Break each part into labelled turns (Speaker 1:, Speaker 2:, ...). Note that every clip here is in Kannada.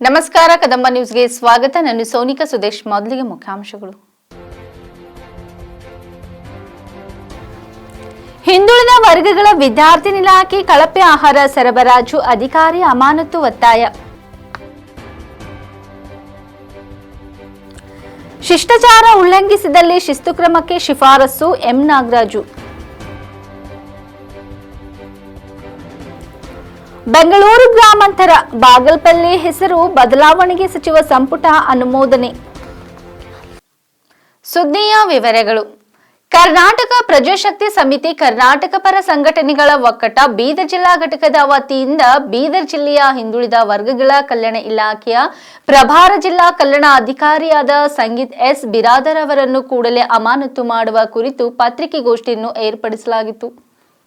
Speaker 1: ನಮಸ್ಕಾರ, ಕದಂಬ ನ್ಯೂಸ್ಗೆ ಸ್ವಾಗತ. ನಾನು ಸೋನಿಕಾ ಸುದೇಶ್. ಮೊದಲಿಗೆ ಮುಖ್ಯಾಂಶಗಳು. ಹಿಂದುಳಿದ ವರ್ಗಗಳ ವಿದ್ಯಾರ್ಥಿ ಇಲಾಖೆ ಕಳಪೆ ಆಹಾರ ಸರಬರಾಜು, ಅಧಿಕಾರಿ ಅಮಾನತು ಒತ್ತಾಯ. ಶಿಷ್ಟಾಚಾರ ಉಲ್ಲಂಘಿಸಿದಲ್ಲಿ ಶಿಸ್ತು ಕ್ರಮಕ್ಕೆ ಶಿಫಾರಸು ಎಂ ನಾಗರಾಜು. ಬೆಂಗಳೂರು ಗ್ರಾಮಾಂತರ ಬಾಗಲ್ಪಲ್ಲಿ ಹೆಸರು ಬದಲಾವಣೆಗೆ ಸಚಿವ ಸಂಪುಟ ಅನುಮೋದನೆ. ಸುದ್ದಿಯ ವಿವರಗಳು. ಕರ್ನಾಟಕ ಪ್ರಜಾಶಕ್ತಿ ಸಮಿತಿ ಕರ್ನಾಟಕ ಪರ ಸಂಘಟನೆಗಳ ಒಕ್ಕಟ ಬೀದರ್ ಜಿಲ್ಲಾ ಘಟಕದ ವತಿಯಿಂದ ಬೀದರ್ ಜಿಲ್ಲೆಯ ಹಿಂದುಳಿದ ವರ್ಗಗಳ ಕಲ್ಯಾಣ ಇಲಾಖೆಯ ಪ್ರಭಾರ ಜಿಲ್ಲಾ ಕಲ್ಯಾಣ ಅಧಿಕಾರಿಯಾದ ಸಂಗೀತ್ ಎಸ್. ಬಿರಾದರ್ ಅವರನ್ನು ಕೂಡಲೇ ಅಮಾನತು ಮಾಡುವ ಕುರಿತು ಪತ್ರಿಕೆಗೋಷ್ಠಿಯನ್ನು ಏರ್ಪಡಿಸಲಾಗಿತ್ತು.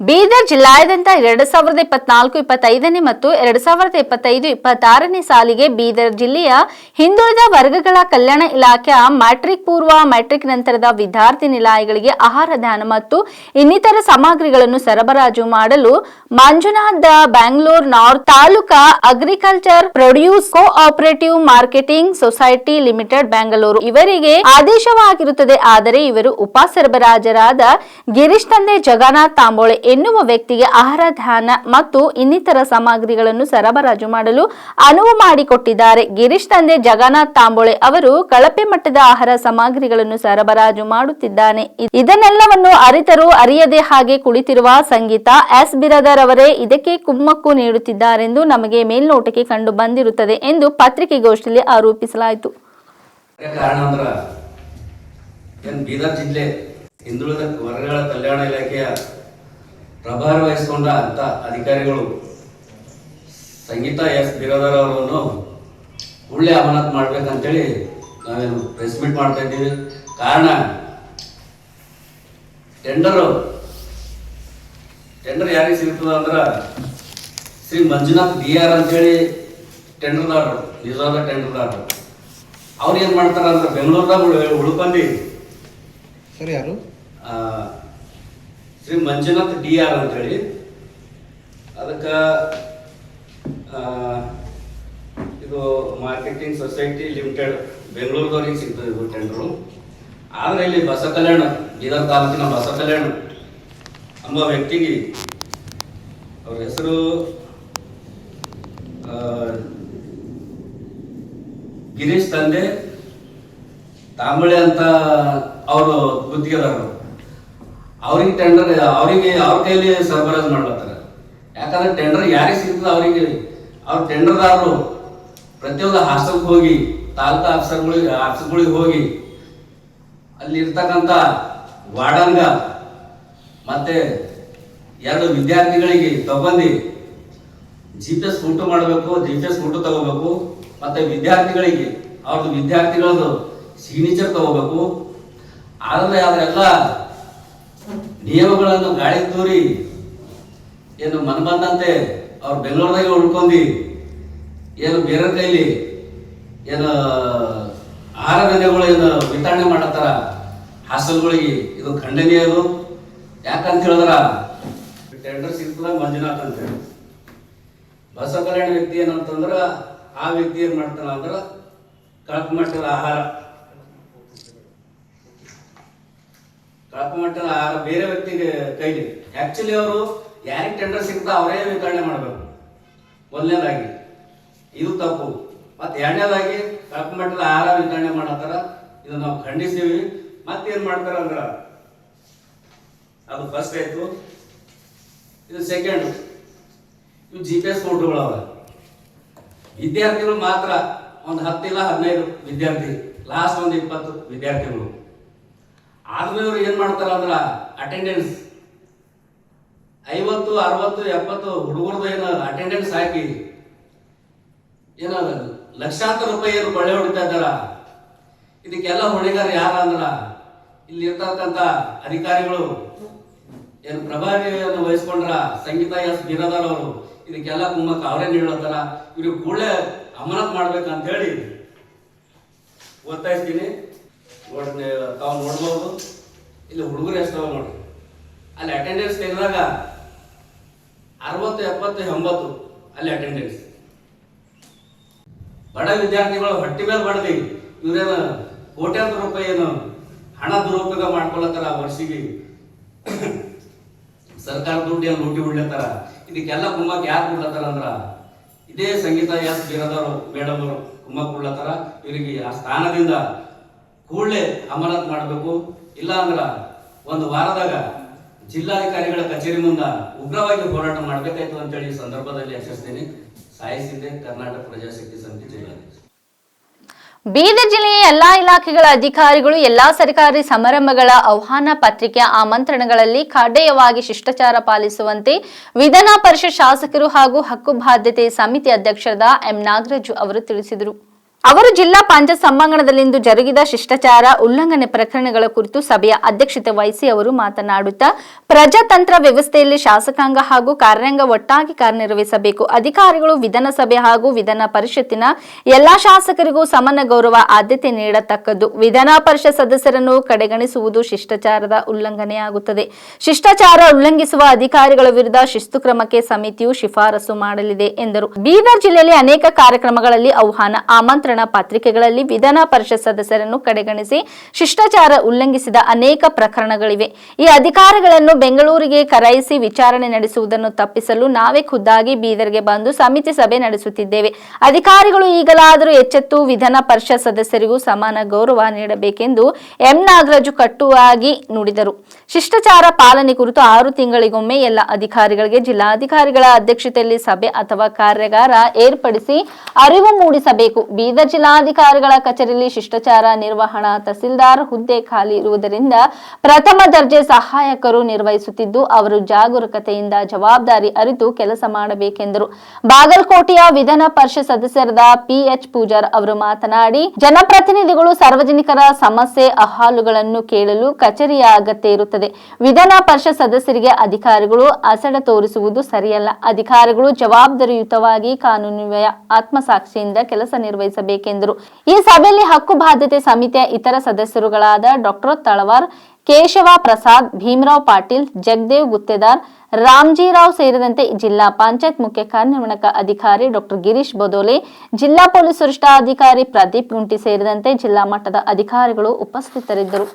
Speaker 1: ಬೀದರ್ ಜಿಲ್ಲಾದ್ಯಂತ ಎರಡು ಸಾವಿರದ ಇಪ್ಪತ್ನಾಲ್ಕು, ಇಪ್ಪತ್ತೈದನೇ ಮತ್ತು ಎರಡು ಸಾವಿರದ ಇಪ್ಪತ್ತೈದು, ಇಪ್ಪತ್ತಾರನೇ ಸಾಲಿಗೆ ಬೀದರ್ ಜಿಲ್ಲೆಯ ಹಿಂದುಳಿದ ವರ್ಗಗಳ ಕಲ್ಯಾಣ ಇಲಾಖೆಯ ಮ್ಯಾಟ್ರಿಕ್ ಪೂರ್ವ, ಮ್ಯಾಟ್ರಿಕ್ ನಂತರದ ವಿದ್ಯಾರ್ಥಿ ನಿಲಯಗಳಿಗೆ ಆಹಾರ ಧ್ಯಾನ ಮತ್ತು ಇನ್ನಿತರ ಸಾಮಗ್ರಿಗಳನ್ನು ಸರಬರಾಜು ಮಾಡಲು Manjunath, Bangalore north taluka agriculture produce co operative marketing society limited Bengaluru ಇವರಿಗೆ ಆದೇಶವಾಗಿರುತ್ತದೆ, ಆದರೆ ಇವರು ಉಪ ಸರಬರಾಜರಾದ ಗಿರೀಶ್ ತಂದೆ ಜಗನ್ನಾಥ್ ತಾಂಬೋಳೆ ಎನ್ನುವ ವ್ಯಕ್ತಿಗೆ ಆಹಾರ ಧ್ಯಾನ ಮತ್ತು ಇನ್ನಿತರ ಸಾಮಗ್ರಿಗಳನ್ನು ಸರಬರಾಜು ಮಾಡಲು ಅನುವು ಮಾಡಿಕೊಟ್ಟಿದ್ದಾರೆ. ಗಿರೀಶ್ ತಂದೆ ಜಗನ್ನಾಥ್ ತಾಂಬೋಳೆ ಅವರು ಕಳಪೆ ಮಟ್ಟದ ಆಹಾರ ಸಾಮಗ್ರಿಗಳನ್ನು ಸರಬರಾಜು ಮಾಡುತ್ತಿದ್ದಾನೆ. ಇದನ್ನೆಲ್ಲವನ್ನು ಅರಿತರು ಅರಿಯದೆ ಹಾಗೆ ಕುಳಿತಿರುವ ಸಂಗೀತ ಎಸ್. ಬಿರದರ್ ಅವರೇ ಇದಕ್ಕೆ ಕುಮ್ಮಕ್ಕು ನೀಡುತ್ತಿದ್ದಾರೆಂದು ನಮಗೆ ಮೇಲ್ನೋಟಕ್ಕೆ ಕಂಡು ಬಂದಿರುತ್ತದೆ ಎಂದು ಪತ್ರಿಕೆಗೋಷ್ಠಿಯಲ್ಲಿ ಆರೋಪಿಸಲಾಯಿತು.
Speaker 2: ಬೀದರ್ ಜಿಲ್ಲೆ ಹಿಂದುಳಿದ ವರ್ಗಗಳ ಕಲ್ಯಾಣ ಇಲಾಖೆಯ ಪ್ರಭಾರ ವಹಿಸಿಕೊಂಡ ಅಂತ ಅಧಿಕಾರಿಗಳು ಸಂಗೀತ ಎಸ್. ಬಿರಾದರ್ ಅವರನ್ನು ಒಳ್ಳೆ ಅಮಾನತ್ ಮಾಡ್ಬೇಕಂತೇಳಿ ನಾವೇನು ಪ್ರೆಸ್ ಮೀಟ್ ಮಾಡ್ತಾ ಇದ್ದೀವಿ. ಕಾರಣ ಟೆಂಡರು ಟೆಂಡರ್ ಯಾರಿಗೆ ಸಿಗ್ತದ ಅಂದ್ರ ಶ್ರೀ ಮಂಜುನಾಥ್ ಬಿ ಆರ್ ಅಂತೇಳಿ ಟೆಂಡರ್ದಾರರು ನಿಜವಾದ ಟೆಂಡರ್ದಾರರು ಅವ್ರು ಏನ್ ಮಾಡ್ತಾರ ಅಂದ್ರೆ ಬೆಂಗಳೂರದಾಗ ಉಳ್ಕೊಂಡಿ
Speaker 3: ಸರಿ ಯಾರು?
Speaker 2: ಆ, ಶ್ರೀ ಮಂಜುನಾಥ್ ಡಿ ಆರ್ ಅಂತೇಳಿ. ಅದಕ್ಕೆ ಇದು ಮಾರ್ಕೆಟಿಂಗ್ ಸೊಸೈಟಿ ಲಿಮಿಟೆಡ್ ಬೆಂಗಳೂರದವ್ರಿಗೆ ಸಿಗ್ತದೆ ಇದು ಟೆಂಡರು ಆದರೆ ಇಲ್ಲಿ ಬಸ ಕಲ್ಯಾಣ ಬೀದರ್ ತಾಲೂಕಿನ ಬಸ ಕಲ್ಯಾಣ ಎಂಬ ವ್ಯಕ್ತಿಗೆ ಅವ್ರ ಹೆಸರು ಗಿರೀಶ್ ತಂದೆ, ತಾಂಬಳೆ ಅಂತ ಅವರು ಗುತ್ತಿಗೆದಾರರು. ಅವ್ರಿಗೆ ಟೆಂಡರ್ ಅವರಿಗೆ, ಅವ್ರ ಕೈಯಲ್ಲಿ ಸರಬರಾಜು ಮಾಡ್ಲತ್ತಾರ. ಯಾಕಂದ್ರೆ ಟೆಂಡರ್ ಯಾರಿಗೆ ಸಿಗ್ತದೆ ಅವರಿಗೆ. ಅವ್ರ ಟೆಂಡರ್ದಾರರು ಪ್ರತಿಯೊಂದು ಹಾಸ್ಟೆಲ್ಗೆ ಹೋಗಿ, ತಾಲೂಕು ಆಫೀಸರ್ಗಳಿಗೆ, ಆಫೀಸ್ಗಳಿಗೆ ಹೋಗಿ, ಅಲ್ಲಿ ಇರ್ತಕ್ಕಂಥ ವಾರ್ಡನ್ಗ ಮತ್ತೆ ಎರಡು ವಿದ್ಯಾರ್ಥಿಗಳಿಗೆ ತಗೊಂಡು ಜಿ ಪಿ ಎಸ್ ಫೋಟೋ ಮಾಡಬೇಕು ಜಿ ಪಿ ಎಸ್ ಫೋಟೋ ತಗೋಬೇಕು, ಮತ್ತೆ ವಿದ್ಯಾರ್ಥಿಗಳಿಗೆ ಅವ್ರದ್ದು ವಿದ್ಯಾರ್ಥಿಗಳದ್ದು ಸಿಗ್ನೇಚರ್ ತಗೋಬೇಕು. ಆದರೆ ಅದರೆಲ್ಲ ನಿಯಮಗಳನ್ನು ಗಾಳಿ ತೂರಿ ಏನು ಮನ ಬಂದಂತೆ ಅವ್ರು ಬೆಂಗಳೂರದಾಗೆ ಉಳ್ಕೊಂಡು, ಏನು ಬೇರೆ ಕೈಲಿ ಏನು, ಆಹಾರ ಧಾನ್ಯಗಳು ಏನು ವಿತರಣೆ ಮಾಡತ್ತಾರ ಹಾಸ್ಟೆಲ್ಗಳಿಗೆ ಇದು ಖಂಡನೀಯ ಇದು. ಯಾಕಂತ ಹೇಳಿದ್ರ ಟೆಂಡರ್ ಸಿಗ್ತದ ಮಂಜುನಾಥ್ ಅಂತ ಹೇಳಿ. ಬಸವ ಕಲ್ಯಾಣ ವ್ಯಕ್ತಿ ಏನಂತಂದ್ರ, ಆ ವ್ಯಕ್ತಿ ಏನ್ ಮಾಡ್ತಾನ ಅಂದ್ರ ಕಳಕ್ ಮಟ್ಟದ ಆಹಾರ ಕಳಪ ಆಹಾರ ಬೇರೆ ವ್ಯಕ್ತಿಗೆ ಕೈಲಿ ಆಕ್ಚುಲಿ ಅವರು ಯಾರಿಗೆ ಟೆಂಡರ್ ಸಿಗ್ತಾ ಅವರೇ ವಿತರಣೆ ಮಾಡಬೇಕು. ಮೊದಲನೇದಾಗಿ, ಇದು ತಪ್ಪು. ಮತ್ತೆ ಎರಡನೇದಾಗಿ ಮಟ್ಟದ ಆಹಾರ ವಿತರಣೆ ಮಾಡತ್ತಾರ ಇದನ್ನು ನಾವು ಖಂಡಿಸ್ತೀವಿ ಮತ್ತೇನು ಮಾಡ್ತಾರ ಅಂದ್ರ, ಅದು ಫಸ್ಟ್ ಆಯಿತು. ಇದು ಸೆಕೆಂಡ್ ಇವು ಜಿ ಪಿ ಎಸ್ ಫೋಟೋಗಳವ ವಿದ್ಯಾರ್ಥಿಗಳು ಮಾತ್ರ ಒಂದು ಹತ್ತಿಲ್ಲ ಹದಿನೈದು ವಿದ್ಯಾರ್ಥಿ ಲಾಸ್ಟ್ ಒಂದು ಇಪ್ಪತ್ತು ವಿದ್ಯಾರ್ಥಿಗಳು. ಆದ್ಮೇಲೆ ಇವ್ರು ಏನ್ ಮಾಡ್ತಾರ ಅಂದ್ರ ಅಟೆಂಡೆನ್ಸ್ ಐವತ್ತು, ಅರವತ್ತು, ಎಪ್ಪತ್ತು ಹುಡುಗರದ ಏನು ಅಟೆಂಡೆನ್ಸ್ ಹಾಕಿ ಏನ ಲಕ್ಷಾಂತರ ರೂಪಾಯಿ ಏನು ಕೊಳ್ಳೆ ಹೊಡಿತಾ ಇದ್ದಾರ? ಇದಕ್ಕೆಲ್ಲ ಹೊಣೆಗಾರ ಯಾರ ಅಂದ್ರ? ಇಲ್ಲಿ ಇರ್ತಕ್ಕಂಥ ಅಧಿಕಾರಿಗಳು ಏನು ಪ್ರಭಾವಿಯನ್ನು ವಹಿಸ್ಕೊಂಡ್ರ? ಸಂಗೀತ ಎಸ್ ಬಿರದಾರ್ ಅವರು. ಇದಕ್ಕೆಲ್ಲ ಕುಮ್ಮಕ್ಕ ಅವರೇ ನೀಡತ್ತಾರ ಇವ್ರಿಗೆ ಕೂಡಲೇ ಅಮಾನತ್ ಮಾಡ್ಬೇಕಂತ ಹೇಳಿ ಒತ್ತಾಯಿಸ್ತೀನಿ. ನೋಡ್ರಿ ತಾವು ನೋಡ್ಬೋದು? ಇಲ್ಲಿ ಹುಡುಗರು ಎಷ್ಟು ನೋಡ್ರಿ? ಅಲ್ಲಿ ಅಟೆಂಡೆನ್ಸ್ ತೆಗೆದಾಗ ಅರವತ್ತು, ಎಪ್ಪತ್ತು, ಎಂಬತ್ತು ಅಲ್ಲಿ ಅಟೆಂಡೆನ್ಸ್ ಬಡ ವಿದ್ಯಾರ್ಥಿಗಳು ಹೊಟ್ಟಿ ಮೇಲೆ ಬಡದಿ ಇವ್ರೇನು ಕೋಟ್ಯಾಂತರ ರೂಪಾಯಿ ಏನು ಹಣ ದುರುಪಯೋಗ ಮಾಡ್ಕೊಳತ್ತಾರ ವರ್ಷಿಗೆ? ಸರ್ಕಾರ ದುಡ್ಡು ಏನು ಲೂಟಿ ಬಿಡ್ಲತ್ತಾರ ಇದಕ್ಕೆಲ್ಲ ಕುಮ್ಮಕ್ ಯಾರು ಕೊಡ್ಲತ್ತಾರ ಅಂದ್ರ ಇದೇ ಸಂಗೀತ ಎಸ್ ಬೀರದವರು ಮೇಡಮ್ ಅವರು ಕುಮ್ಮಕ್ ಕೊಡ್ಲತ್ತಾರ ಇವರಿಗೆ ಆ ಸ್ಥಾನದಿಂದ ಕೂಡಲೇ ಅಮಾನತ್ ಮಾಡಬೇಕು. ಇಲ್ಲಾಂದ್ರೆ ಒಂದು ವಾರದಾಗ ಜಿಲ್ಲಾಧಿಕಾರಿಗಳ ಕಚೇರಿ ಮುಂದ ಉಗ್ರವಾಗಿ ಹೋರಾಟ ಮಾಡಬೇಕಾಯ್ತು ಅಂತೇಳಿ ಈ ಸಂದರ್ಭದಲ್ಲಿ ಯಶಸ್ತೀನಿ ಸಾಯಿಸಿದ್ದೆ ಕರ್ನಾಟಕ ಪ್ರಜಾಶಕ್ತಿ ಸಮಿತಿ ಜಿಲ್ಲಾಧ್ಯಕ್ಷ.
Speaker 1: ಬೀದರ್ ಜಿಲ್ಲೆಯ ಎಲ್ಲಾ ಇಲಾಖೆಗಳ ಅಧಿಕಾರಿಗಳು ಎಲ್ಲಾ ಸರ್ಕಾರಿ ಸಮಾರಂಭಗಳ ಆಹ್ವಾನ ಪತ್ರಿಕೆ ಆಮಂತ್ರಣಗಳಲ್ಲಿ ಕಡ್ಡಾಯವಾಗಿ ಶಿಷ್ಟಾಚಾರ ಪಾಲಿಸುವಂತೆ ವಿಧಾನ ಪರಿಷತ್ ಶಾಸಕರು ಹಾಗೂ ಹಕ್ಕು ಬಾಧ್ಯತೆ ಸಮಿತಿ ಅಧ್ಯಕ್ಷರಾದ ಎಂ ನಾಗರಾಜು ಅವರು ತಿಳಿಸಿದರು. ಅವರು ಜಿಲ್ಲಾ ಪಂಚಾಯತ್ ಸಭಾಂಗಣದಲ್ಲಿಂದು ಜರುಗಿದ ಶಿಷ್ಟಾಚಾರ, ಉಲ್ಲಂಘನೆ ಪ್ರಕರಣಗಳ ಕುರಿತು ಸಭೆಯ ಅಧ್ಯಕ್ಷತೆ ವಹಿಸಿ ಅವರು ಮಾತನಾಡುತ್ತಾ, ಪ್ರಜಾತಂತ್ರ ವ್ಯವಸ್ಥೆಯಲ್ಲಿ ಶಾಸಕಾಂಗ ಹಾಗೂ ಕಾರ್ಯಾಂಗ ಒಟ್ಟಾಗಿ ಕಾರ್ಯನಿರ್ವಹಿಸಬೇಕು. ಅಧಿಕಾರಿಗಳು ವಿಧಾನಸಭೆ ಹಾಗೂ ವಿಧಾನ ಪರಿಷತ್ತಿನ ಎಲ್ಲಾ ಶಾಸಕರಿಗೂ ಸಮಾನ ಗೌರವ, ಆದ್ಯತೆ ನೀಡತಕ್ಕದ್ದು. ವಿಧಾನ ಪರಿಷತ್ ಸದಸ್ಯರನ್ನು ಕಡೆಗಣಿಸುವುದು ಶಿಷ್ಟಾಚಾರದ ಉಲ್ಲಂಘನೆಯಾಗುತ್ತದೆ. ಶಿಷ್ಟಾಚಾರ ಉಲ್ಲಂಘಿಸುವ ಅಧಿಕಾರಿಗಳ ವಿರುದ್ಧ ಶಿಸ್ತು ಕ್ರಮಕ್ಕೆ ಸಮಿತಿಯು ಶಿಫಾರಸು ಮಾಡಲಿದೆ ಎಂದರು. ಬೀದರ್ ಜಿಲ್ಲೆಯಲ್ಲಿ ಅನೇಕ ಕಾರ್ಯಕ್ರಮಗಳಲ್ಲಿ ಆಹ್ವಾನ, ಆಮಂತ್ರಣ ಪತ್ರಿಕೆಗಳಲ್ಲಿ ವಿಧಾನ ಪರಿಷತ್ ಸದಸ್ಯರನ್ನು ಕಡೆಗಣಿಸಿ ಶಿಷ್ಟಾಚಾರ ಉಲ್ಲಂಘಿಸಿದ ಅನೇಕ ಪ್ರಕರಣಗಳಿವೆ. ಈ ಅಧಿಕಾರಿಗಳನ್ನು ಬೆಂಗಳೂರಿಗೆ ಕರೆಯಿಸಿ ವಿಚಾರಣೆ ನಡೆಸುವುದನ್ನು ತಪ್ಪಿಸಲು ನಾವೇ ಖುದ್ದಾಗಿ ಬೀದರ್ಗೆ ಬಂದು ಸಮಿತಿ ಸಭೆ ನಡೆಸುತ್ತಿದ್ದೇವೆ. ಅಧಿಕಾರಿಗಳು ಈಗಲಾದರೂ ಎಚ್ಚೆತ್ತು ವಿಧಾನ ಪರಿಷತ್ ಸದಸ್ಯರಿಗೂ ಸಮಾನ ಗೌರವ ನೀಡಬೇಕೆಂದು ಎಂ. ನಾಗರಾಜು ಕಟ್ಟುವಾಗಿ ನುಡಿದರು. ಶಿಷ್ಟಾಚಾರ ಪಾಲನೆ ಕುರಿತು ಆರು ತಿಂಗಳಿಗೊಮ್ಮೆ ಎಲ್ಲ ಅಧಿಕಾರಿಗಳಿಗೆ ಜಿಲ್ಲಾಧಿಕಾರಿಗಳ ಅಧ್ಯಕ್ಷತೆಯಲ್ಲಿ ಸಭೆ ಅಥವಾ ಕಾರ್ಯಾಗಾರ ಏರ್ಪಡಿಸಿ ಅರಿವು ಮೂಡಿಸಬೇಕು. ಬೀದರ್ ಜಿಲ್ಲಾಧಿಕಾರಿಗಳ ಕಚೇರಿಯಲ್ಲಿ ಶಿಷ್ಟಾಚಾರ ನಿರ್ವಹಣಾ ತಹಸೀಲ್ದಾರ್ ಹುದ್ದೆ ಖಾಲಿ ಇರುವುದರಿಂದ ಪ್ರಥಮ ದರ್ಜೆ ಸಹಾಯಕರು ನಿರ್ವಹಿಸುತ್ತಿದ್ದು, ಅವರು ಜಾಗರೂಕತೆಯಿಂದ ಜವಾಬ್ದಾರಿ ಅರಿತು ಕೆಲಸ ಮಾಡಬೇಕೆಂದರು. ಬಾಗಲಕೋಟೆಯ ವಿಧಾನ ಪರಿಷತ್ ಸದಸ್ಯರಾದ ಪಿಎಚ್ ಪೂಜಾರ್ ಅವರು ಮಾತನಾಡಿ, ಜನಪ್ರತಿನಿಧಿಗಳು ಸಾರ್ವಜನಿಕರ ಸಮಸ್ಯೆ ಅಹಾಲುಗಳನ್ನು ಕೇಳಲು ಕಚೇರಿಯ ಅಗತ್ಯ ಇರುತ್ತದೆ. ವಿಧಾನ ಪರಿಷತ್ ಸದಸ್ಯರಿಗೆ ಅಧಿಕಾರಿಗಳು ಅಸಡ ತೋರಿಸುವುದು ಸರಿಯಲ್ಲ. ಅಧಿಕಾರಿಗಳು ಜವಾಬ್ದಾರಿಯುತವಾಗಿ ಕಾನೂನು ಆತ್ಮಸಾಕ್ಷಿಯಿಂದ ಕೆಲಸ ನಿರ್ವಹಿಸಬೇಕೆಂದರು ಈ ಸಭೆಯಲ್ಲಿ ಹಕ್ಕು ಬಾಧ್ಯತೆ ಸಮಿತಿಯ ಇತರ ಸದಸ್ಯರುಗಳಾದ ಡಾಕ್ಟರ್ ತಳವಾರ್, ಕೇಶವ ಪ್ರಸಾದ್, ಭೀಮರಾವ್ ಪಾಟೀಲ್, ಜಗದೇವ್ ಗುತ್ತೇದಾರ್ ರಾಮ್ಜಿರಾವ್ ಸೇರಿದಂತೆ ಜಿಲ್ಲಾ ಪಂಚಾಯತ್ ಮುಖ್ಯ ಕಾರ್ಯನಿರ್ವಹಣಕ ಅಧಿಕಾರಿ ಡಾಕ್ಟರ್ ಗಿರೀಶ್ ಬದೋಲೆ, ಜಿಲ್ಲಾ ಪೊಲೀಸ್ ವರಿಷ್ಠಾಧಿಕಾರಿ ಪ್ರದೀಪ್ ಗುಂಟಿ ಸೇರಿದಂತೆ ಜಿಲ್ಲಾ ಮಟ್ಟದ ಅಧಿಕಾರಿಗಳು ಉಪಸ್ಥಿತರಿದ್ದರು.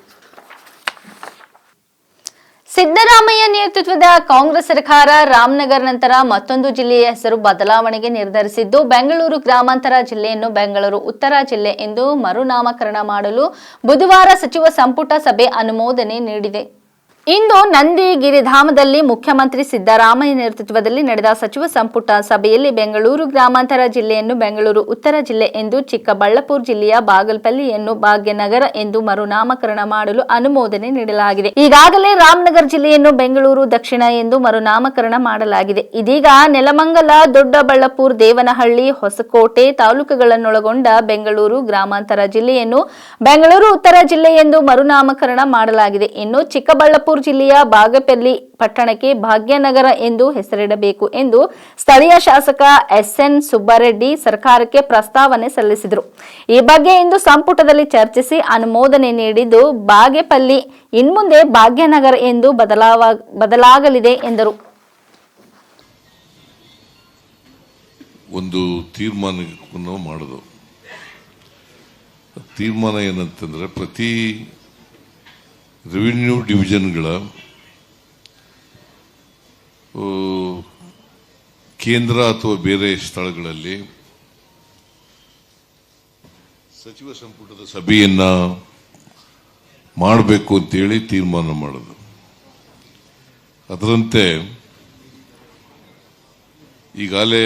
Speaker 1: ಸಿದ್ದರಾಮಯ್ಯ ನೇತೃತ್ವದ ಕಾಂಗ್ರೆಸ್ ಸರ್ಕಾರ ರಾಮನಗರ ನಂತರ ಮತ್ತೊಂದು ಜಿಲ್ಲೆಯ ಹೆಸರು ಬದಲಾವಣೆಗೆ ನಿರ್ಧರಿಸಿದ್ದು, ಬೆಂಗಳೂರು ಗ್ರಾಮಾಂತರ ಜಿಲ್ಲೆಯನ್ನು ಬೆಂಗಳೂರು ಉತ್ತರ ಜಿಲ್ಲೆ ಎಂದು ಮರುನಾಮಕರಣ ಮಾಡಲು ಬುಧವಾರ ಸಚಿವ ಸಂಪುಟ ಸಭೆ ಅನುಮೋದನೆ ನೀಡಿದೆ. ಇಂದು ನಂದಿಗಿರಿಧಾಮದಲ್ಲಿ ಮುಖ್ಯಮಂತ್ರಿ ಸಿದ್ದರಾಮಯ್ಯ ನೇತೃತ್ವದಲ್ಲಿ ನಡೆದ ಸಚಿವ ಸಂಪುಟ ಸಭೆಯಲ್ಲಿ ಬೆಂಗಳೂರು ಗ್ರಾಮಾಂತರ ಜಿಲ್ಲೆಯನ್ನು ಬೆಂಗಳೂರು ಉತ್ತರ ಜಿಲ್ಲೆ ಎಂದು, ಚಿಕ್ಕಬಳ್ಳಾಪುರ ಜಿಲ್ಲೆಯ ಬಾಗಲಪಲ್ಲಿಯನ್ನು ಭಾಗ್ಯನಗರ ಎಂದು ಮರುನಾಮಕರಣ ಮಾಡಲು ಅನುಮೋದನೆ ನೀಡಲಾಗಿದೆ. ಈಗಾಗಲೇ ರಾಮನಗರ ಜಿಲ್ಲೆಯನ್ನು ಬೆಂಗಳೂರು, ದಕ್ಷಿಣ ಎಂದು ಮರುನಾಮಕರಣ ಮಾಡಲಾಗಿದೆ. ಇದೀಗ ನೆಲಮಂಗಲ, ದೊಡ್ಡಬಳ್ಳಾಪುರ, ದೇವನಹಳ್ಳಿ, ಹೊಸಕೋಟೆ ತಾಲೂಕುಗಳನ್ನೊಳಗೊಂಡ ಬೆಂಗಳೂರು ಗ್ರಾಮಾಂತರ ಜಿಲ್ಲೆಯನ್ನು ಬೆಂಗಳೂರು ಉತ್ತರ ಜಿಲ್ಲೆ ಎಂದು ಮರುನಾಮಕರಣ ಮಾಡಲಾಗಿದೆ. ಇನ್ನು ಚಿಕ್ಕಬಳ್ಳಾಪುರ ಜಿಲ್ಲೆಯ ಬಾಗಪಲ್ಲಿ ಪಟ್ಟಣಕ್ಕೆ ಭಾಗ್ಯನಗರ ಎಂದು ಹೆಸರಿಡಬೇಕು ಎಂದು ಸ್ಥಳೀಯ ಶಾಸಕ ಎಸ್ಎನ್ ಸುಬ್ಬಾರೆಡ್ಡಿ ಸರ್ಕಾರಕ್ಕೆ ಪ್ರಸ್ತಾವನೆ ಸಲ್ಲಿಸಿದರು. ಈ ಬಗ್ಗೆ ಇಂದು ಸಂಪುಟದಲ್ಲಿ ಚರ್ಚಿಸಿ ಅನುಮೋದನೆ ನೀಡಿದ್ದು ಬಾಗೇಪಲ್ಲಿ ಇನ್ಮುಂದೆ ಭಾಗ್ಯನಗರ ಎಂದು ಬದಲಾವ, ಬದಲಾಗಲಿದೆ ಎಂದರು.
Speaker 4: ಒಂದು ತೀರ್ಮಾನವನ್ನು ತೀರ್ಮಾನ ಏನಂತಂದ್ರೆ ಪ್ರತಿ ರೆವಿನ್ಯೂ ಡಿವಿಷನ್ಗಳ ಕೇಂದ್ರ ಅಥವಾ ಬೇರೆ ಸ್ಥಳಗಳಲ್ಲಿ ಸಚಿವ ಸಂಪುಟದ ಸಭೆಯನ್ನ ಮಾಡಬೇಕು ಅಂತೇಳಿ ತೀರ್ಮಾನ ಮಾಡೋದು. ಅದರಂತೆ ಈಗಾಗಲೇ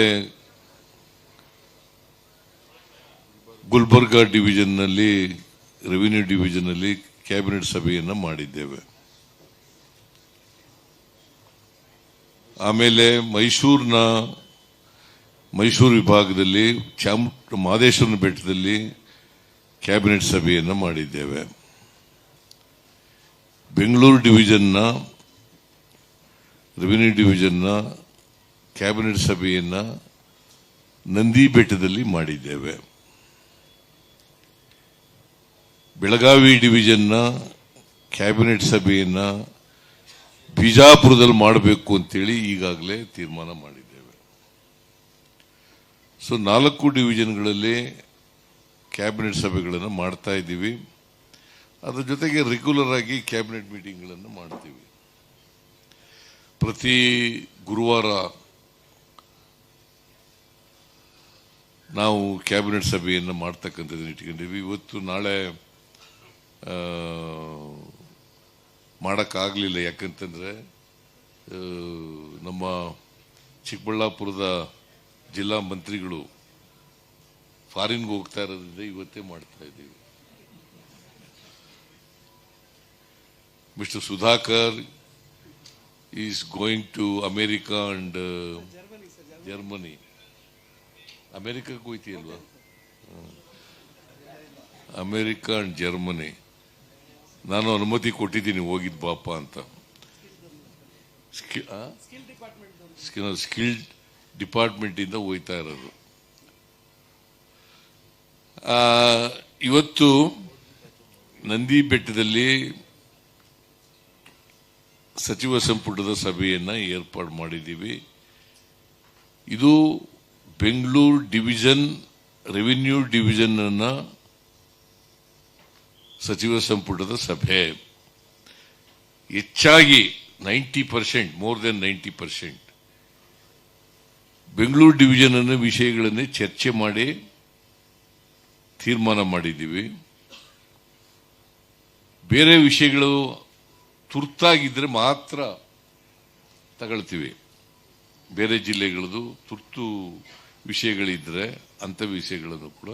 Speaker 4: ಗುಲ್ಬರ್ಗಾ ಡಿವಿಷನ್ನಲ್ಲಿ ರೆವಿನ್ಯೂ ಡಿವಿಷನ್ನಲ್ಲಿ ಕ್ಯಾಬಿನೆಟ್ ಸಭೆಯನ್ನು ಮಾಡಿದ್ದೇವೆ. ಆಮೇಲೆ ಮೈಸೂರಿನ ಮೈಸೂರು ವಿಭಾಗದಲ್ಲಿ ಚಾಮ್ ಮಾದೇಶ್ವರನ ಬೆಟ್ಟದಲ್ಲಿ ಕ್ಯಾಬಿನೆಟ್ ಸಭೆಯನ್ನು ಮಾಡಿದ್ದೇವೆ. ಬೆಂಗಳೂರು ಡಿವಿಷನ್ನ ರೆವಿನ್ಯೂ ಡಿವಿಷನ್ನ ಕ್ಯಾಬಿನೆಟ್ ಸಭೆಯನ್ನು ನಂದಿ ಬೆಟ್ಟದಲ್ಲಿ ಮಾಡಿದ್ದೇವೆ. ಬೆಳಗಾವಿ ಡಿವಿಷನ್ನ ಕ್ಯಾಬಿನೆಟ್ ಸಭೆಯನ್ನ ಬಿಜಾಪುರದಲ್ಲಿ ಮಾಡಬೇಕು ಅಂತೇಳಿ ಈಗಾಗಲೇ ತೀರ್ಮಾನ ಮಾಡಿದ್ದೇವೆ. ಸೊ ನಾಲ್ಕು ಡಿವಿಷನ್ಗಳಲ್ಲಿ ಕ್ಯಾಬಿನೆಟ್ ಸಭೆಗಳನ್ನು ಮಾಡ್ತಾ ಇದ್ದೀವಿ. ಅದ್ರ ಜೊತೆಗೆ ರೆಗ್ಯುಲರ್ ಆಗಿ ಕ್ಯಾಬಿನೆಟ್ ಮೀಟಿಂಗ್ಗಳನ್ನು ಮಾಡ್ತೀವಿ. ಪ್ರತಿ ಗುರುವಾರ ನಾವು ಕ್ಯಾಬಿನೆಟ್ ಸಭೆಯನ್ನು ಮಾಡ್ತಕ್ಕಂಥದ್ದನ್ನು ಇಟ್ಕೊಂಡಿವಿ ಇವತ್ತು ನಾಳೆ ಮಾಡೋಕ್ಕಾಗಲಿಲ್ಲ. ಯಾಕಂತಂದರೆ ನಮ್ಮ ಚಿಕ್ಕಬಳ್ಳಾಪುರದ ಜಿಲ್ಲಾ ಮಂತ್ರಿಗಳು ಫಾರಿನ್ಗೆ ಹೋಗ್ತಾ ಇರೋದ್ರಿಂದ ಇವತ್ತೇ ಮಾಡ್ತಾ ಇದ್ದೀವಿ. Mister Sudhakar is going to America and Germany. ಅಮೇರಿಕಕ್ಕೆ ಹೋಯ್ತೀಯಲ್ವಾ? America and Germany. ನಾನು ಅನುಮತಿ ಕೊಟ್ಟಿದ್ದೀನಿ ಹೋಗಿದ್ದು ಬಾಪ ಅಂತ? ಸ್ಕಿಲ್ ಡಿಪಾರ್ಟ್ಮೆಂಟಿಂದ ಹೋಯ್ತಾ ಇರೋದು. ಇವತ್ತು ನಂದಿ ಬೆಟ್ಟದಲ್ಲಿ ಸಚಿವ ಸಂಪುಟದ ಸಭೆಯನ್ನು ಏರ್ಪಾಡು ಮಾಡಿದ್ದೀವಿ. ಇದು ಬೆಂಗಳೂರು ಡಿವಿಷನ್ ರೆವಿನ್ಯೂ ಡಿವಿಷನ್ ಅನ್ನ ಸಚಿವ ಸಂಪುಟದ ಸಭೆ. ಹೆಚ್ಚಾಗಿ ninety percent more then ninety percent. Bengaluru division ಅನ್ನ ವಿಷಯಗಳನ್ನೇ ಚರ್ಚೆ ಮಾಡಿ ತೀರ್ಮಾನ ಮಾಡಿದ್ದೀವಿ. ಬೇರೆ ವಿಷಯಗಳು ತುರ್ತಾಗಿದ್ದರೆ ಮಾತ್ರ ತಗೊಳ್ತೀವಿ. ಬೇರೆ ಜಿಲ್ಲೆಗಳದು ತುರ್ತು ವಿಷಯಗಳಿದ್ರೆ ಅಂಥ ವಿಷಯಗಳನ್ನು ಕೂಡ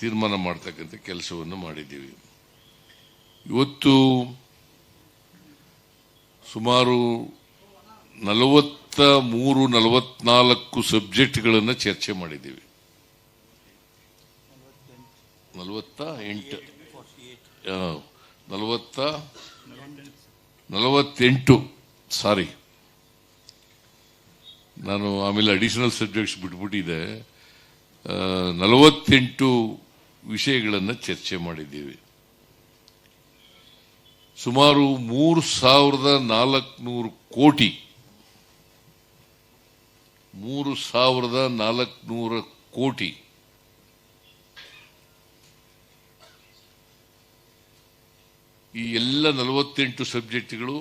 Speaker 4: ತೀರ್ಮಾನ ಮಾಡ್ತಕ್ಕಂಥ ಕೆಲಸವನ್ನು ಮಾಡಿದ್ದೀವಿ. ಇವತ್ತು ಸುಮಾರು ನಲವತ್ತ ಮೂರು, ನಲವತ್ನಾಲ್ಕು ಸಬ್ಜೆಕ್ಟ್ಗಳನ್ನು ಚರ್ಚೆ ಮಾಡಿದ್ದೀವಿ. ನಲವತ್ತ ಎಂಟು. ನಲವತ್ತ ನಲವತ್ತೆಂಟು, ಸಾರಿ. ನಾನು ಆಮೇಲೆ ಅಡಿಷನಲ್ ಸಬ್ಜೆಕ್ಟ್ಸ್ ಬಿಟ್ಬಿಟ್ಟಿದೆ ನಲವತ್ತೆಂಟು ವಿಷಯಗಳನ್ನು ಚರ್ಚೆ ಮಾಡಿದ್ದೀವಿ. ಸುಮಾರು ಮೂರು ಸಾವಿರದ ನಾಲ್ಕುನೂರು ಕೋಟಿ, ಮೂರು ಸಾವಿರದ ನಾಲ್ಕುನೂರ ಕೋಟಿ ಈ ಎಲ್ಲ ನಲವತ್ತೆಂಟು ಸಬ್ಜೆಕ್ಟ್ಗಳು,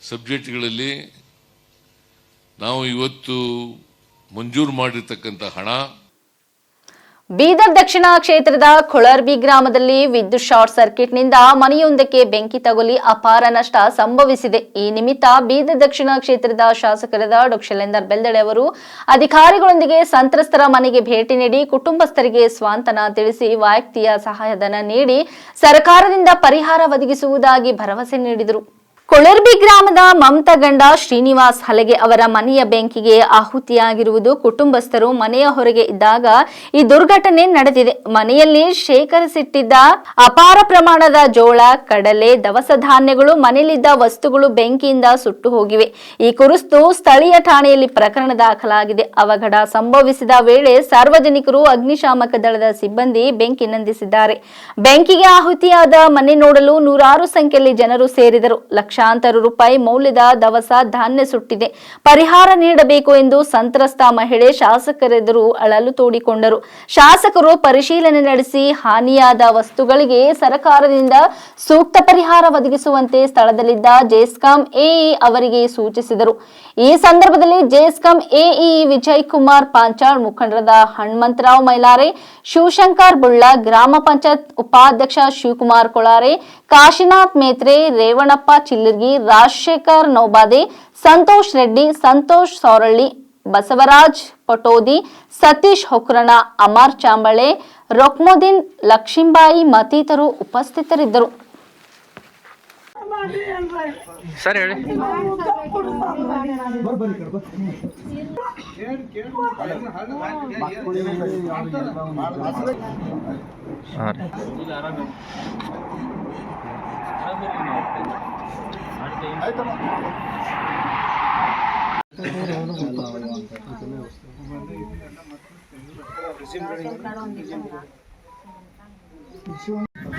Speaker 4: ಸಬ್ಜೆಕ್ಟ್ಗಳಲ್ಲಿ ನಾವು ಇವತ್ತು ಮಂಜೂರು ಮಾಡಿರ್ತಕ್ಕಂಥ ಹಣ
Speaker 1: ಬೀದರ್ ದಕ್ಷಿಣ ಕ್ಷೇತ್ರದ ಕೊಳರ್ಬಿ ಗ್ರಾಮದಲ್ಲಿ ವಿದ್ಯುತ್ ಶಾರ್ಟ್ ಸರ್ಕ್ಯೂಟ್ನಿಂದ ಮನೆಯೊಂದಕ್ಕೆ ಬೆಂಕಿ ತಗುಲಿ ಅಪಾರ ನಷ್ಟ ಸಂಭವಿಸಿದೆ. ಈ ನಿಮಿತ್ತ ಬೀದರ್ ದಕ್ಷಿಣ ಕ್ಷೇತ್ರದ ಶಾಸಕರಾದ ಡಾ. ಶೈಲೇಂದರ್ ಬೆಲ್ದಡೆ ಅವರು ಅಧಿಕಾರಿಗಳೊಂದಿಗೆ ಸಂತ್ರಸ್ತರ ಮನೆಗೆ ಭೇಟಿ ನೀಡಿ ಕುಟುಂಬಸ್ಥರಿಗೆ ಸ್ವಾಂತನ ತಿಳಿಸಿ ವೈಯಕ್ತಿಯ ಸಹಾಯಧನ ನೀಡಿ ಸರ್ಕಾರದಿಂದ ಪರಿಹಾರ ಒದಗಿಸುವುದಾಗಿ ಭರವಸೆ ನೀಡಿದರು. ಕೊಳರ್ಬಿ ಗ್ರಾಮದ ಮಮತಾ ಗಂಡ ಶ್ರೀನಿವಾಸ್ ಹಲಗೆ ಅವರ ಮನೆಯ ಬೆಂಕಿಗೆ ಆಹುತಿಯಾಗಿರುವುದು ಕುಟುಂಬಸ್ಥರು ಮನೆಯ ಹೊರಗೆ ಇದ್ದಾಗ ಈ ದುರ್ಘಟನೆ ನಡೆದಿದೆ. ಮನೆಯಲ್ಲಿ ಶೇಖರಿಸಿಟ್ಟಿದ್ದ ಅಪಾರ ಪ್ರಮಾಣದ ಜೋಳ, ಕಡಲೆ, ದವಸ ಧಾನ್ಯಗಳು, ಮನೆಯಲ್ಲಿದ್ದ ವಸ್ತುಗಳು ಬೆಂಕಿಯಿಂದ ಸುಟ್ಟು ಹೋಗಿವೆ. ಈ ಕುರಿತು ಸ್ಥಳೀಯ ಠಾಣೆಯಲ್ಲಿ ಪ್ರಕರಣ ದಾಖಲಾಗಿದೆ. ಅವಘಡ ಸಂಭವಿಸಿದ ವೇಳೆ ಸಾರ್ವಜನಿಕರು ಅಗ್ನಿಶಾಮಕ ದಳದ ಸಿಬ್ಬಂದಿ ಬೆಂಕಿ ನಂದಿಸಿದ್ದಾರೆ. ಬೆಂಕಿಗೆ ಆಹುತಿಯಾದ ಮನೆ ನೋಡಲು ನೂರಾರು ಸಂಖ್ಯೆಯಲ್ಲಿ ಜನರು ಸೇರಿದರು. ಲಕ್ಷಾಂತರ ರೂಪಾಯಿ ಮೌಲ್ಯದ ದವಸ ಧಾನ್ಯ ಸುಟ್ಟಿದೆ. ಪರಿಹಾರ ನೀಡಬೇಕು ಎಂದು ಸಂತ್ರಸ್ತ ಮಹಿಳೆ ಶಾಸಕರೆದುರು ಅಳಲು ತೋಡಿಕೊಂಡರು. ಶಾಸಕರು ಪರಿಶೀಲನೆ ನಡೆಸಿ ಹಾನಿಯಾದ ವಸ್ತುಗಳಿಗೆ ಸರ್ಕಾರದಿಂದ ಸೂಕ್ತ ಪರಿಹಾರ ಒದಗಿಸುವಂತೆ ಸ್ಥಳದಲ್ಲಿದ್ದ ಜೆಸ್ಕಾಂ ಎಇ ಅವರಿಗೆ ಸೂಚಿಸಿದರು. ಈ ಸಂದರ್ಭದಲ್ಲಿ ಜೆಸ್ಕಾಂ ಎಇ ವಿಜಯ್ ಕುಮಾರ್ ಪಾಂಚಾಳ್ ಮುಖಂಡರಾದ ಹನುಮಂತರಾವ್ ಮೈಲಾರೆ, ಶಿವಶಂಕರ್ ಬುಳ್ಳ, ಗ್ರಾಮ ಪಂಚಾಯತ್ ಉಪಾಧ್ಯಕ್ಷ ಶಿವಕುಮಾರ್ ಕೊಳಾರೆ, ಕಾಶಿನಾಥ್ ಮೇತ್ರೆ, ರೇವಣಪ್ಪ ಚಿಲ್ಲರ್ಗಿ ರಾಜಶೇಖರ್ ನೌಬಾದೆ ಸಂತೋಷ್ ರೆಡ್ಡಿ ಸಂತೋಷ್ ಸೌರಳ್ಳಿ ಬಸವರಾಜ್ ಪಟೋದಿ ಸತೀಶ್ ಹೊಕ್ರಣ ಅಮರ್ ಚಾಂಬಳೆ ರೊಕ್ಮುದ್ದೀನ್ ಲಕ್ಷ್ಮೀಬಾಯಿ ಮತ್ತಿತರರು ಉಪಸ್ಥಿತರಿದ್ದರು.
Speaker 5: ಸರ್ ಹೇಳಿ. ಹಾಂ ರೀ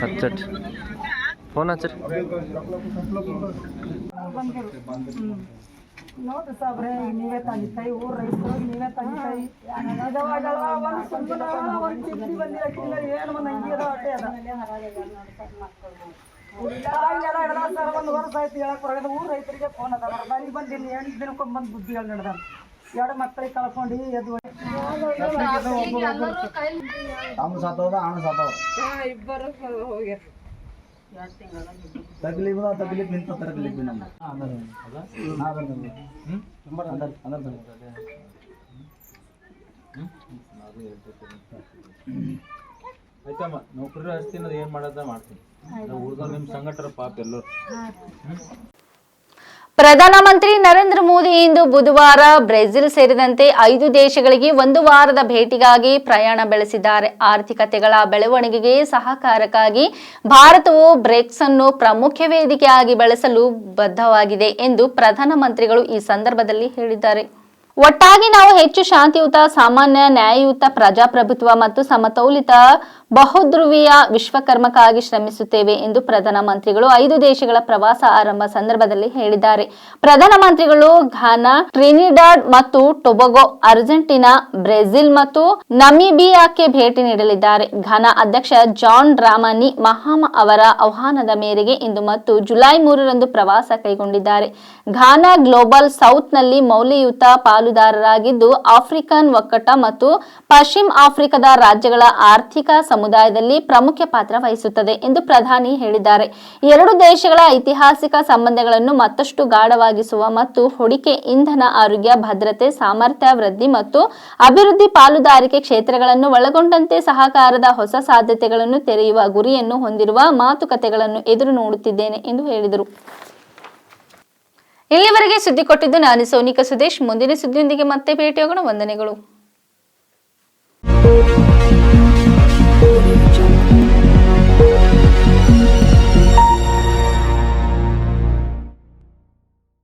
Speaker 5: ಹಚ್ಚಟ್ ಫೋನ್ ಹಚ್ಚ್ರಿ
Speaker 6: ನೋಡ್ರಿ ಸಾಬ್ರೆ ಈಗ ನೀವೇ ತಂದಿ ಕೈ ಊರ್ ರೈತರು ನೀವೇ ತಂದಿ ಕೈ ಇದಾವಾಗೆಲ್ಲ ಒಂದ್ ಸುಮ್ಮನ ಒಂದ್ ಚಿಂತಿ ಬಂದಿಲ್ಲ ಕಿಲ್ಲ ಏನು ಒಂದ್ ಅಂಗಿ ಅದ ಅಟ್ಟೆ ಅದ ಹಂಗೆಲ್ಲ ಹಿಡ್ದ ಸರ್ ಒಂದು ವರ್ಷ ಆಯ್ತು ಹೇಳಕ್ ಬರೋದು ಊರ್ ರೈತರಿಗೆ ಫೋನ್ ಅದ ನನಗೆ ಬಂದು ಇಲ್ಲಿ ಎಂಟು ದಿನಕ್ಕೊಮ್ಮೆ ಬಂದು ಬುದ್ಧಿ ಹೇಳಿ ನಡೆದ ಎರಡು ಮಕ್ಕಳಿಗೆ ಕಳ್ಕೊಂಡು ಎದ್ದು
Speaker 3: ತಾವು ಸಾತೋದ ಆಣ ಸಾತವ
Speaker 6: ಇಬ್ಬರು ಹೋಗ್ಯಾರ.
Speaker 3: ತಗ್ಲಿಬ್ ನಿಂತ ತಗ್ಲಿಬ್ ನಮ್ಮ
Speaker 7: ಆಯ್ತಮ್ಮ ನೌಕರಿ ಹಚ್ತೀನಿ ಅದು ಏನು ಮಾಡೋದ ಮಾಡ್ತೀನಿ. ನಾವು ನಿಮ್ಮ ಪಾಪ ಎಲ್ಲರೂ.
Speaker 1: ಪ್ರಧಾನಮಂತ್ರಿ ನರೇಂದ್ರ ಮೋದಿ ಇಂದು ಬುಧವಾರ ಬ್ರೆಜಿಲ್ ಸೇರಿದಂತೆ ಐದು ದೇಶಗಳಿಗೆ ಒಂದು ವಾರದ ಭೇಟಿಗಾಗಿ ಪ್ರಯಾಣ ಬೆಳೆಸಿದ್ದಾರೆ. ಆರ್ಥಿಕತೆಗಳ ಬೆಳವಣಿಗೆಗೆ ಸಹಕಾರಕ್ಕಾಗಿ ಭಾರತವು ಬ್ರಿಕ್ಸ್ ಅನ್ನು ಪ್ರಮುಖ ವೇದಿಕೆಯಾಗಿ ಬಳಸಲು ಬದ್ಧವಾಗಿದೆ ಎಂದು ಪ್ರಧಾನಮಂತ್ರಿಗಳು ಈ ಸಂದರ್ಭದಲ್ಲಿ ಹೇಳಿದ್ದಾರೆ. ಒಟ್ಟಾಗಿ ನಾವು ಹೆಚ್ಚು ಶಾಂತಿಯುತ ಸಾಮಾನ್ಯ ನ್ಯಾಯಯುತ ಪ್ರಜಾಪ್ರಭುತ್ವ ಮತ್ತು ಸಮತೋಲಿತ ಬಹುಧ್ರುವೀಯ ವಿಶ್ವಕರ್ಮಕ್ಕಾಗಿ ಶ್ರಮಿಸುತ್ತೇವೆ ಎಂದು ಪ್ರಧಾನಮಂತ್ರಿಗಳು ಐದು ದೇಶಗಳ ಪ್ರವಾಸ ಆರಂಭ ಸಂದರ್ಭದಲ್ಲಿ ಹೇಳಿದ್ದಾರೆ. ಪ್ರಧಾನಮಂತ್ರಿಗಳು ಘಾನಾ, ಟ್ರಿನಿಡಾಡ್ ಮತ್ತು ಟೊಬೊಗೊ, ಅರ್ಜೆಂಟೀನಾ, ಬ್ರೆಜಿಲ್ ಮತ್ತು ನಮಿಬಿಯಾಕ್ಕೆ ಭೇಟಿ ನೀಡಲಿದ್ದಾರೆ. ಘಾನಾ ಅಧ್ಯಕ್ಷ ಜಾನ್ ರಾಮಾನಿ ಮಹಾಮ ಅವರ ಆಹ್ವಾನದ ಮೇರೆಗೆ ಇಂದು ಮತ್ತು ಜುಲೈ ಮೂರರಂದು ಪ್ರವಾಸ ಕೈಗೊಂಡಿದ್ದಾರೆ. ಘಾನಾ ಗ್ಲೋಬಲ್ ಸೌತ್ನಲ್ಲಿ ಮೌಲ್ಯಯುತ ಪಾಲುದಾರರಾಗಿದ್ದು, ಆಫ್ರಿಕನ್ ಒಕ್ಕಟ ಮತ್ತು ಪಶ್ಚಿಮ ಆಫ್ರಿಕಾದ ರಾಜ್ಯಗಳ ಆರ್ಥಿಕ ಸಮುದಾಯದಲ್ಲಿ ಪ್ರಮುಖ ಪಾತ್ರ ವಹಿಸುತ್ತದೆ ಎಂದು ಪ್ರಧಾನಿ ಹೇಳಿದ್ದಾರೆ. ಎರಡು ದೇಶಗಳ ಐತಿಹಾಸಿಕ ಸಂಬಂಧಗಳನ್ನು ಮತ್ತಷ್ಟು ಗಾಢವಾಗಿಸುವ ಮತ್ತು ಹೂಡಿಕೆ, ಇಂಧನ ಆರೋಗ್ಯ, ಭದ್ರತೆ, ಸಾಮರ್ಥ್ಯ, ವೃದ್ಧಿ ಮತ್ತು ಅಭಿವೃದ್ಧಿ ಪಾಲುದಾರಿಕೆ ಕ್ಷೇತ್ರಗಳನ್ನು ಒಳಗೊಂಡಂತೆ ಸಹಕಾರದ ಹೊಸ ಸಾಧ್ಯತೆಗಳನ್ನು ತೆರೆಯುವ ಗುರಿಯನ್ನು ಹೊಂದಿರುವ ಮಾತುಕತೆಗಳನ್ನು ಎದುರು ನೋಡುತ್ತಿದ್ದೇನೆ ಎಂದು ಹೇಳಿದರು. ಇಲ್ಲಿವರೆಗೆ ಸುದ್ದಿ ಕೊಟ್ಟಿದ್ದು ನಾನು ಸೋನಿಕಾ ಸುದೇಶ್. ಮುಂದಿನ ಸುದ್ದಿಯೊಂದಿಗೆ ಮತ್ತೆ ಭೇಟಿಯಾಗೋಣ. ವಂದನೆಗಳು. you.